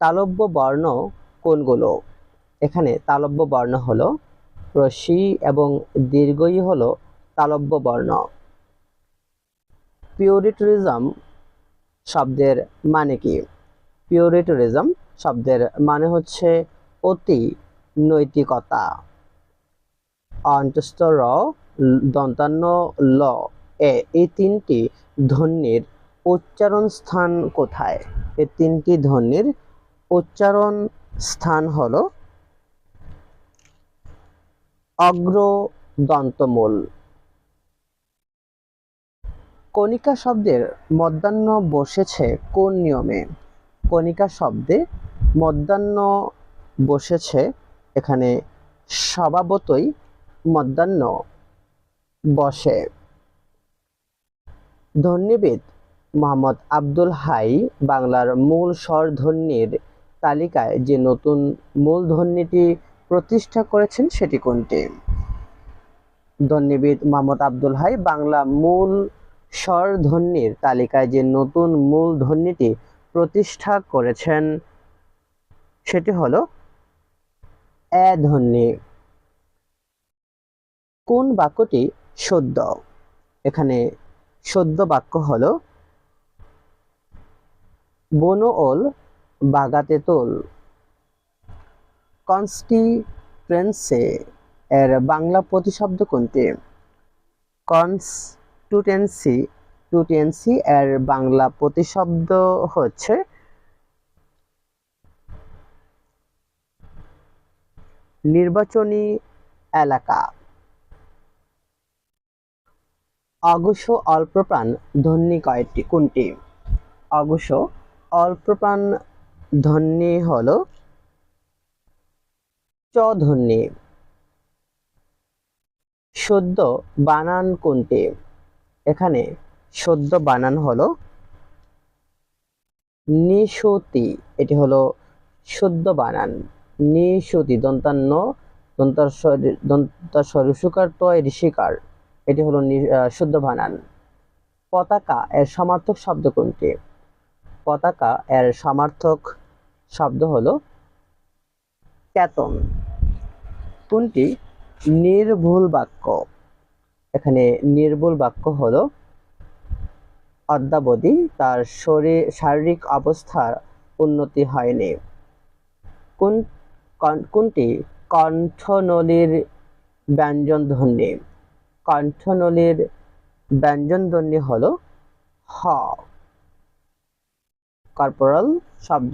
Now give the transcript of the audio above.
তালব্য বর্ণ কোনগুলো? এখানে তালব্য বর্ণ হলো রশ্মি এবং দীর্ঘই হলো তালব্য বর্ণ। পিউরিটরিজম শব্দের মানে কি? পিউরিটরিজম শব্দের মানে হচ্ছে অতি নৈতিকতা। অন্তস্থ র, দন্তান্ন ল, এ, এই তিনটি ধ্বনির উচ্চারণ স্থান কোথায়? এই তিনটি ধ্বনির উচ্চারণ স্থান হলো অগ্র দন্তমূল কণিকা শব্দের মধ্যাহ্ন বসেছে কোন নিয়মে? কণিকা শব্দে মধ্যাহ্ন বসেছে এখানে স্বভাবতই মধ্যাহ্ন বসে। ধ্বনিবিদ মোহাম্মদ আব্দুল হাই বাংলার মূল স্বরধ্বনির তালিকায় যে নতুন মূল ধ্বনিটি প্রতিষ্ঠা করেছেন সেটি কোনটি? ধ্বনিবিদ মোহাম্মদ আব্দুল হাই। বাংলা মূল স্বরধ্বনির তালিকায় যে নতুন মূল ধ্বনিটি প্রতিষ্ঠা করেছেন সেটি হলো এ ধ্বনি কোন বাক্যটি সদ্য? এখানে সদ্য বাক্য হলো বনো বাগাতে তোল। কনস্টিটুয়েন্সে এর বাংলা প্রতিশব্দ কোনটি? কনস্টুটেন্সি টুটেন্সি এর বাংলা প্রতিশব্দ হচ্ছে নির্বাচনী এলাকা। অঘোষ অল্পপ্রাণ ধ্বনি কয়টি? কোনটি? অঘোষ অল্পপ্রাণ ধ্বনি হল চ ধ্বনি সদ্য বানান কোনটি এখানে সদ্য বানান হলো নিশুতি, এটি হলো সদ্য বানান, নিশুতি, দন্তান্ন দন্তাস্বর দন্তাস্বর ঋষিকার তয় ঋষিকার, এটি হলো শুদ্ধ বানান। পতাকা, এর সমার্থক শব্দ কোনটি পতাকা এর সমার্থক শব্দ হলো কেতন কোনটি? নির্ভুল বাক্য। এখানে নির্ভুল বাক্য হল অদ্যাবধি তার শরীর শারীরিক অবস্থার উন্নতি হয়নি। কোন কোনটি? কণ্ঠনলীর ব্যঞ্জন ধ্বনি কণ্ঠনলীর ব্যঞ্জন ধ্বনি হলো হ। কর্পোরাল শব্দ।